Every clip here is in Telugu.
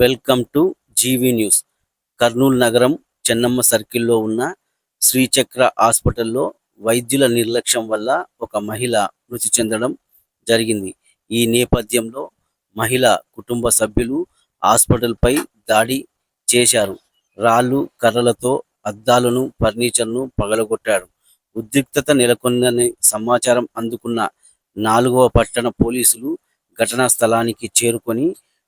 Welcome to GV News. Kurnool నగరం చెన్నమ్మ సర్కిల్లో ఉన్న శ్రీచక్ర హాస్పిటల్లో వైద్యుల నిర్లక్ష్యం వల్ల ఒక మహిళ మృతి చెందడం జరిగింది. ఈ నేపథ్యంలో మహిళ కుటుంబ సభ్యులు హాస్పిటల్పై దాడి చేశారు. రాళ్ళు కర్రలతో అద్దాలను ఫర్నిచర్ను పగలగొట్టాడు. ఉద్రిక్తత నెలకొందని సమాచారం అందుకున్న నాలుగవ పట్టణ పోలీసులు ఘటనా స్థలానికి చేరుకొని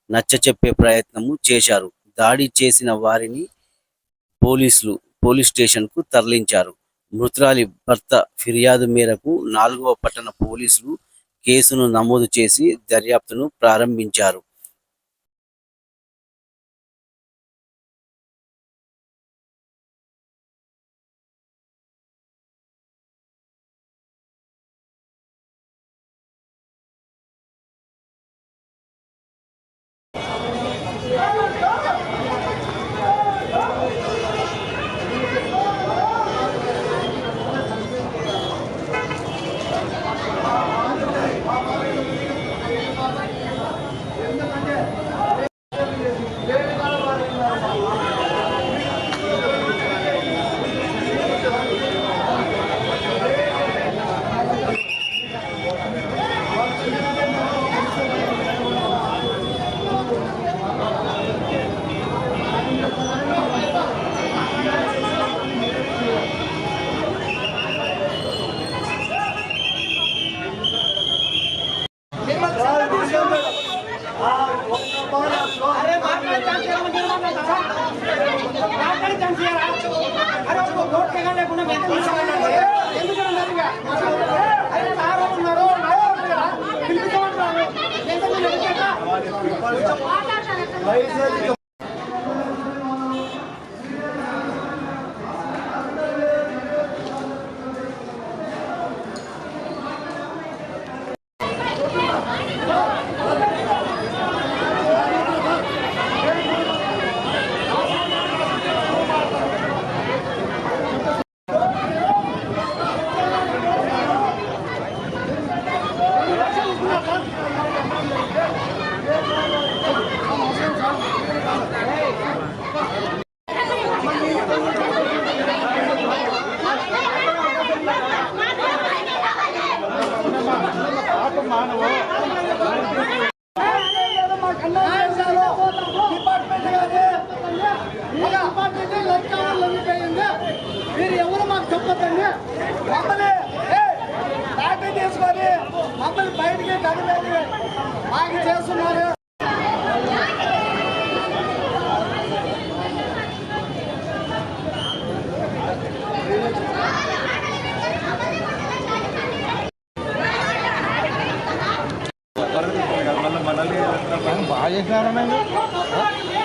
నచ్చచెప్పే ప్రయత్నము చేశారు. దాడి చేసిన వారిని పోలీసులు పోలీస్ స్టేషన్కు తరలించారు. మృతురాలి భర్త ఫిర్యాదు మేరకు నాలుగవ పట్టణ పోలీసులు కేసును నమోదు చేసి దర్యాప్తును ప్రారంభించారు. Weil es ja మమ్మల్ని ఏయ్, లాఠీ తీసుకొని మమ్మల్ని బయటికి కదిలేదు మాకు చేస్తున్నారు. బాగా చేసినారా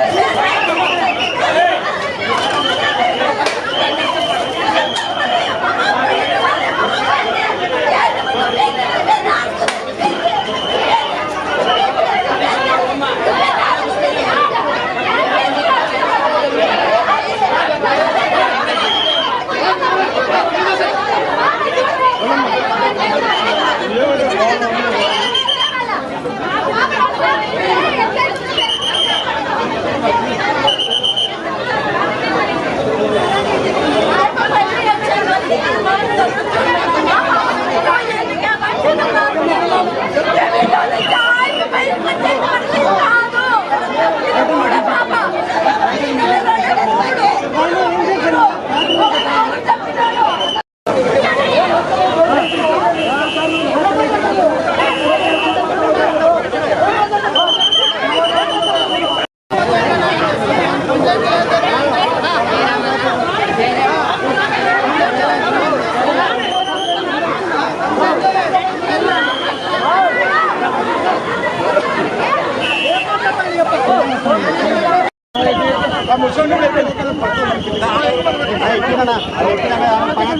Yeah.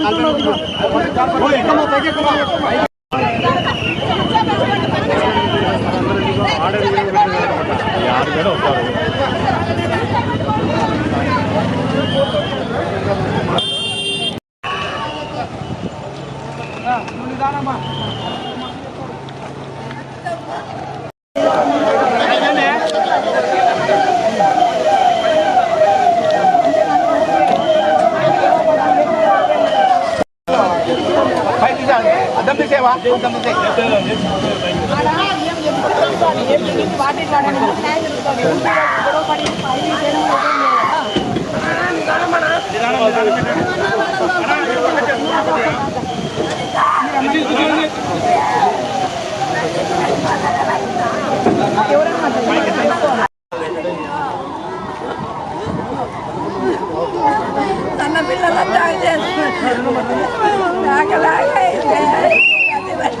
అద్దం తీసేవా అద్దం తీసే తన పిల్లలు తాగి చేస్తున్నారు నాకలాగా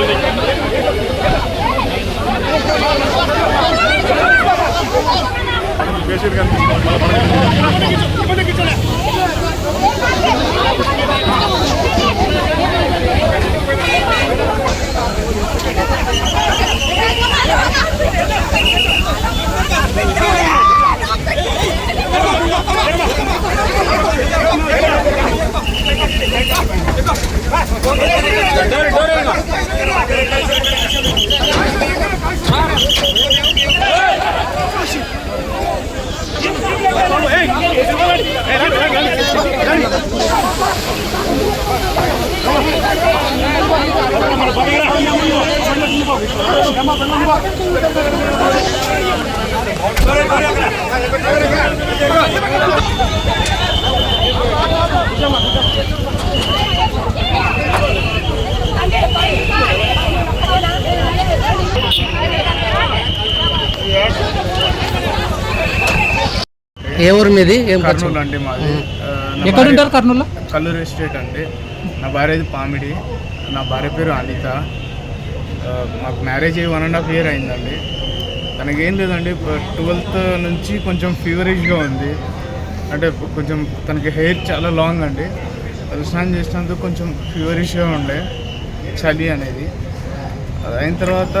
ఈ కంప్లైంట్ ఏ ఊరు మీది? ఏం కర్నూలు అండి మాది. ఎక్కడ ఉంటారు కర్నూలు? కల్లూరు ఎస్టేట్ అండి. నా భార్యది పామిడి. నా భార్య పేరు అనిత. మాకు మ్యారేజ్ అయ్యి వన్ అండ్ హాఫ్ ఇయర్ అయిందండి. తనకేం లేదండి ట్వెల్త్ నుంచి కొంచెం ఫీవరేజ్గా ఉంది. అంటే కొంచెం తనకి హెయిర్ చాలా లాంగ్ అండి. అది స్నానం చేసినందుకు కొంచెం ఫీవరిష్గా ఉండే చలి అనేది. అది అయిన తర్వాత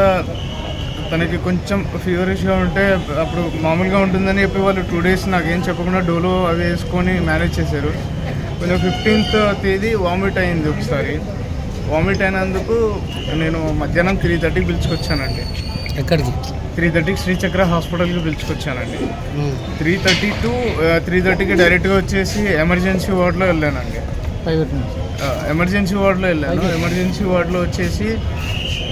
తనకి కొంచెం ఫీవరిష్గా ఉంటే అప్పుడు మామూలుగా ఉంటుందని చెప్పి వాళ్ళు టూ డేస్ నాకేం చెప్పకుండా డోలో అవి వేసుకొని మేనేజ్ చేశారు. కొంచెం ఫిఫ్టీన్త్ తేదీ వామిట్ అయింది ఒకసారి. వామిట్ అయినందుకు నేను మధ్యాహ్నం త్రీ థర్టీకి పిలుచుకొచ్చానండి. ఎక్కడికి? త్రీ థర్టీకి శ్రీచక్ర హాస్పిటల్కి పిలుచుకొచ్చానండి. త్రీ థర్టీ టు త్రీ థర్టీకి డైరెక్ట్గా వచ్చేసి ఎమర్జెన్సీ వార్డులో వెళ్ళానండి. ఎమర్జెన్సీ వార్డులో వెళ్ళాను. ఎమర్జెన్సీ వార్డులో వచ్చేసి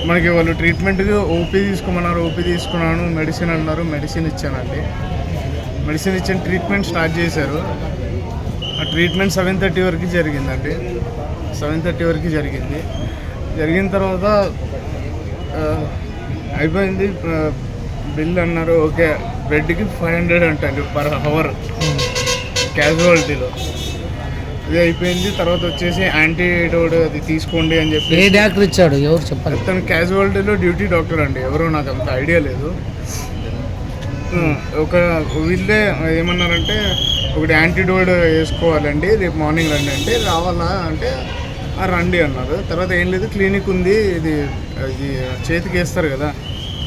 మనకి వాళ్ళు ట్రీట్మెంట్కి ఓపీ తీసుకోమన్నారు ఓపీ తీసుకున్నాను మెడిసిన్ అన్నారు మెడిసిన్ ఇచ్చానండి. మెడిసిన్ ఇచ్చిన ట్రీట్మెంట్ స్టార్ట్ చేశారు. ఆ ట్రీట్మెంట్ సెవెన్ థర్టీ వరకు జరిగిందండి. సెవెన్ థర్టీ వరకు జరిగింది. జరిగిన తర్వాత అయిపోయింది బిల్ అన్నారు ఓకే బెడ్కి ఫైవ్ హండ్రెడ్ అంటండి పర్ అవర్ క్యాజువాలిటీలో. అది అయిపోయింది తర్వాత వచ్చేసి యాంటీడోడ్ అది తీసుకోండి అని చెప్పి ఏ డాక్టర్ ఇచ్చాడు? ఎవరు చెప్పాలి? తను క్యాజువాలిటీలో డ్యూటీ డాక్టర్ అండి ఎవరో నాకు అంత ఐడియా లేదు. ఒక వీళ్ళే ఏమన్నారంటే ఒకటి యాంటీడోడ్ వేసుకోవాలండి రేపు మార్నింగ్ రండి అంటే రావాలా అంటే "ఆ, రండి అన్నారు. తర్వాత ఏం లేదు క్లినిక్ ఉంది ఇది ఇది చేతికి వేస్తారు కదా.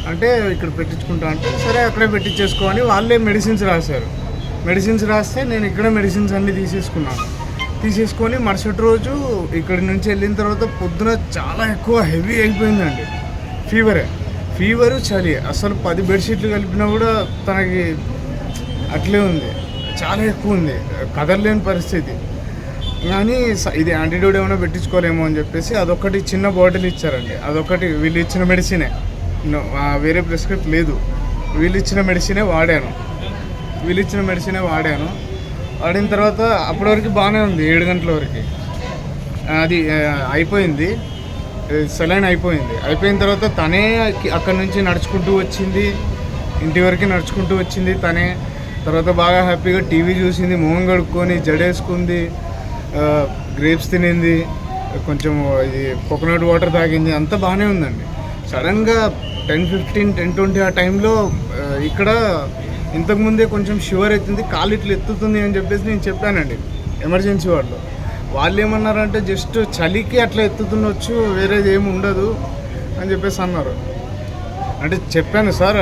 అంటే ఇక్కడ పెట్టించుకుంటా అంటే సరే అక్కడే పెట్టించేసుకో అని వాళ్ళే మెడిసిన్స్ రాశారు. మెడిసిన్స్ రాస్తే నేను ఇక్కడ మెడిసిన్స్ అన్నీ తీసేసుకున్నాను. తీసేసుకొని మరుసటి రోజు ఇక్కడి నుంచి వెళ్ళిన తర్వాత పొద్దున చాలా ఎక్కువ హెవీ అయిపోయిందండి. ఫీవరే ఫీవరు చలి. అసలు పది బెడ్షీట్లు కలిపినా కూడా తనకి అట్లే ఉంది. చాలా ఎక్కువ ఉంది. కదలలేని పరిస్థితి. కానీ స- ఇది యాంటీడోట్ ఏమైనా పెట్టించుకోలేమో అని చెప్పేసి అదొకటి చిన్న బాటిల్ ఇచ్చారండి. అదొకటి వీళ్ళు ఇచ్చిన మెడిసినే వేరే ప్రిస్క్రిప్ట్ లేదు. వీళ్ళు ఇచ్చిన మెడిసినే వాడాను. వీళ్ళు ఇచ్చిన మెడిసినే వాడాను. వాడిన తర్వాత అప్పటి వరకు బాగానే ఉంది ఏడు గంటల వరకు. అది అయిపోయింది. సెలైన్ అయిపోయింది. అయిపోయిన తర్వాత తనే అక్కడి నుంచి నడుచుకుంటూ వచ్చింది. ఇంటి వరకు నడుచుకుంటూ వచ్చింది తనే. తర్వాత బాగా హ్యాపీగా టీవీ చూసింది మొహం కడుక్కొని జడేసుకుంది గ్రేప్స్ తినింది కొంచెం ఇది కోకోనట్ వాటర్ తాగింది అంతా బాగానే ఉందండి. సడన్గా టెన్ ఫిఫ్టీన్ టెన్ ట్వంటీ ఆ టైంలో ఇక్కడ ఇంతకుముందే కొంచెం షుగర్ అవుతుంది కాలు ఇట్లా ఎత్తుతుంది అని చెప్పేసి నేను చెప్పానండి ఎమర్జెన్సీ వార్డులో. వాళ్ళు ఏమన్నారంటే జస్ట్ చలికి అట్లా ఎత్తుతుండొచ్చు వేరేది ఏమి ఉండదు అని చెప్పేసి అన్నారు. అంటే చెప్పాను సార్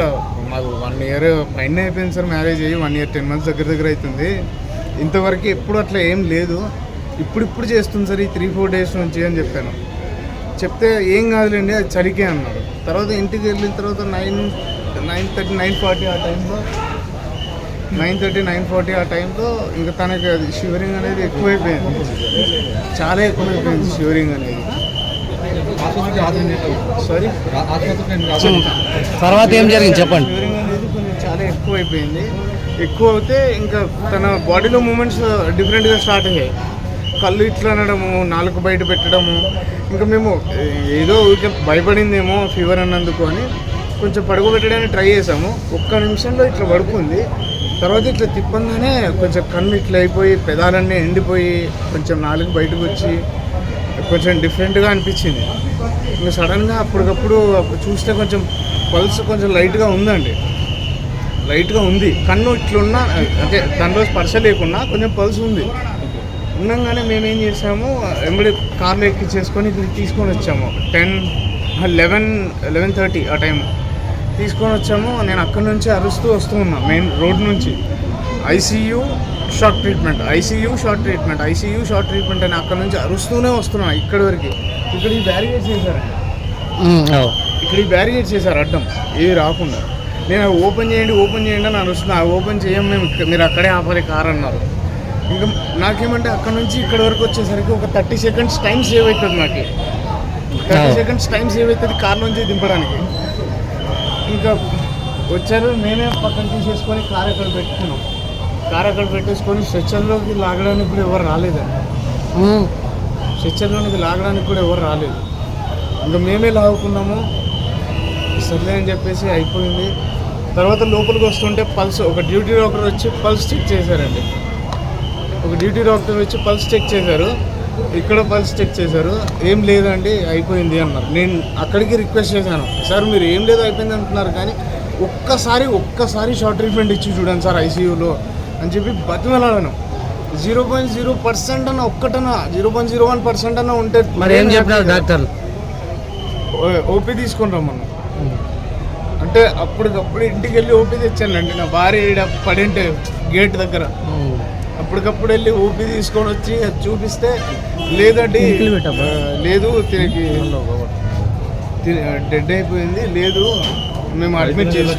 మాకు వన్ ఇయర్ పైన అయిపోయింది సార్ మ్యారేజ్ అయ్యి వన్ ఇయర్ టెన్ మంత్స్ దగ్గర దగ్గర అవుతుంది. ఇంతవరకు ఎప్పుడు అట్లా ఏం లేదు. ఇప్పుడు ఇప్పుడు చేస్తుంది సార్ ఈ త్రీ ఫోర్ డేస్ నుంచి అని చెప్పాను. చెప్తే ఏం కాదులేండి అది చలికే అన్నారు. తర్వాత ఇంటికి వెళ్ళిన తర్వాత nine nine thirty nine forty ఆ టైంలో నైన్ థర్టీ నైన్ ఫార్టీ ఆ టైంలో ఇంకా తనకి అది షివరింగ్ అనేది ఎక్కువైపోయింది. చాలా ఎక్కువైపోయింది షివరింగ్ అనేది. సారీ తర్వాత ఏం జరిగింది? చెప్పండి. షివరింగ్ అనేది కొంచెం చాలా ఎక్కువ అయిపోయింది ఎక్కువ అవుతే ఇంకా తన బాడీలో మూమెంట్స్ డిఫరెంట్గా స్టార్ట్ అయ్యాయి. కళ్ళు ఇట్లా అనడము నాలుగు బయట పెట్టడము ఇంకా మేము ఏదో ఊరికే భయపడిందేమో ఫీవర్ అన్నందుకు అని కొంచెం పడుకోబెట్టడానికి ట్రై చేసాము. ఒక్క నిమిషంలో ఇట్లా పడుకుంది. తర్వాత ఇట్లా తిప్పంగానే కొంచెం కన్ను ఇట్లా అయిపోయి పెదాలన్నీ ఎండిపోయి కొంచెం నాలుగు బయటకు వచ్చి కొంచెం డిఫరెంట్గా అనిపించింది. ఇంకా సడన్గా అప్పటికప్పుడు చూస్తే కొంచెం పల్స్ కొంచెం లైట్గా ఉందండి. లైట్గా ఉంది. కన్ను ఇట్లున్నా అంటే దానిలో స్పర్శ లేకున్నా కొంచెం పల్స్ ఉంది. ఉండగానే మేము ఏం చేసాము ఎంబడి కార్లో ఎక్కించేసుకొని ఇది తీసుకొని వచ్చాము. టెన్ లెవెన్ లెవెన్ థర్టీ ఆ టైం తీసుకొని వచ్చాము నేను అక్కడి నుంచి అరుస్తూ వస్తూ ఉన్నా మెయిన్ రోడ్ నుంచి. ICU short treatment ICU short treatment ICU short treatment అని అక్కడ నుంచి అరుస్తూనే వస్తున్నా ఇక్కడి వరకు. ఇక్కడ ఈ బ్యారిగేట్ చేశారండి అవు. ఇక్కడ ఈ బ్యారిగేట్ చేశారు అడ్డం ఏవి రాకుండా. నేను ఓపెన్ చేయండి ఓపెన్ చేయండి అని అరుస్తున్నా ఓపెన్ చేయం మేము మీరు అక్కడే ఆపాలి కార్ అన్నారు. ఇంకా నాకేమంటే అక్కడ నుంచి ఇక్కడ వరకు వచ్చేసరికి ఒక థర్టీ సెకండ్స్ టైం సేవ్ అవుతుంది నాకు. థర్టీ సెకండ్స్ టైం సేవ్ అవుతుంది కార్ నుంచి దింపడానికి. ఇంకా వచ్చారు మేమే పక్కన తీసేసుకొని కార్ అక్కడ పెట్టుకున్నాం. కార్ అక్కడ పెట్టేసుకొని స్ట్రెచ్చర్లోకి లాగడానికి కూడా ఎవరు రాలేదండి స్ట్రెచ్చర్లోనికి లాగడానికి కూడా ఎవరు రాలేదు. ఇంకా మేమే లాగుకున్నాము. సర్లే అని చెప్పేసి అయిపోయింది. తర్వాత లోపలికి వస్తుంటే పల్స్ ఒక డ్యూటీ డాక్టర్ వచ్చి పల్స్ చెక్ చేశారండి. ఒక డ్యూటీ డాక్టర్ వచ్చి పల్స్ చెక్ చేశారు. ఇక్కడ పల్స్ చెక్ చేశారు. ఏం లేదండి అయిపోయింది అన్నారు. నేను అక్కడికి రిక్వెస్ట్ చేశాను. సార్ మీరు ఏం లేదు అయిపోయింది అంటున్నారు కానీ ఒక్కసారి ఒక్కసారి షార్ట్ ట్రీట్మెంట్ ఇచ్చి చూడండి సార్ ఐసీయూలో అని చెప్పి బతిమలాడాను. జీరో పాయింట్ జీరో పర్సెంట్ అన్న ఒక్కటన్నా zero point zero one percent అన్న ఉంటే మరి ఏం చెప్పినారు డాక్టర్లు? ఓపీ తీసుకొని రమ్మను అంటే అప్పటికప్పుడు ఇంటికి వెళ్ళి ఓపీ తెచ్చానండి నా భార్య పడింటే గేట్ దగ్గర. అప్పటికప్పుడు వెళ్ళి ఓపీ తీసుకొని వచ్చి అది చూపిస్తే లేదండి లేదు తిరిగి డెడ్ అయిపోయింది లేదు మేము అడ్మిట్ లేదు.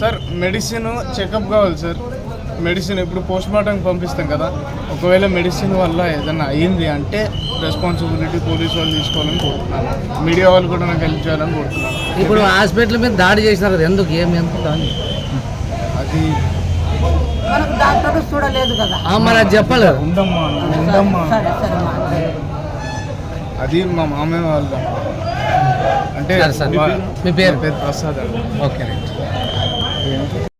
సార్ మెడిసిన్ చెకప్ కావాలి సార్. మెడిసిన్ ఇప్పుడు పోస్ట్ మార్టం పంపిస్తాం కదా ఒకవేళ మెడిసిన్ వల్ల ఏదైనా అయ్యింది అంటే రెస్పాన్సిబిలిటీ పోలీస్ వాళ్ళు తీసుకోవాలని కోరుతున్నాను. మీడియా వాళ్ళు కూడా నాకు హెల్ప్ చేయాలని కోరుతున్నాను. ఇప్పుడు హాస్పిటల్ మీద దాడి చేసినారు కదా ఎందుకు ఏం ఎంత దాని? అది మనకు డాక్టర్ చూడలేదు కదా. మరి అది చెప్పాలి కదా ఉండమ్మా ఉండమ్మా సరే సరే మా అది మా మామయ్య వాళ్ళ అంటే మీ పేరు? Prasad okay right.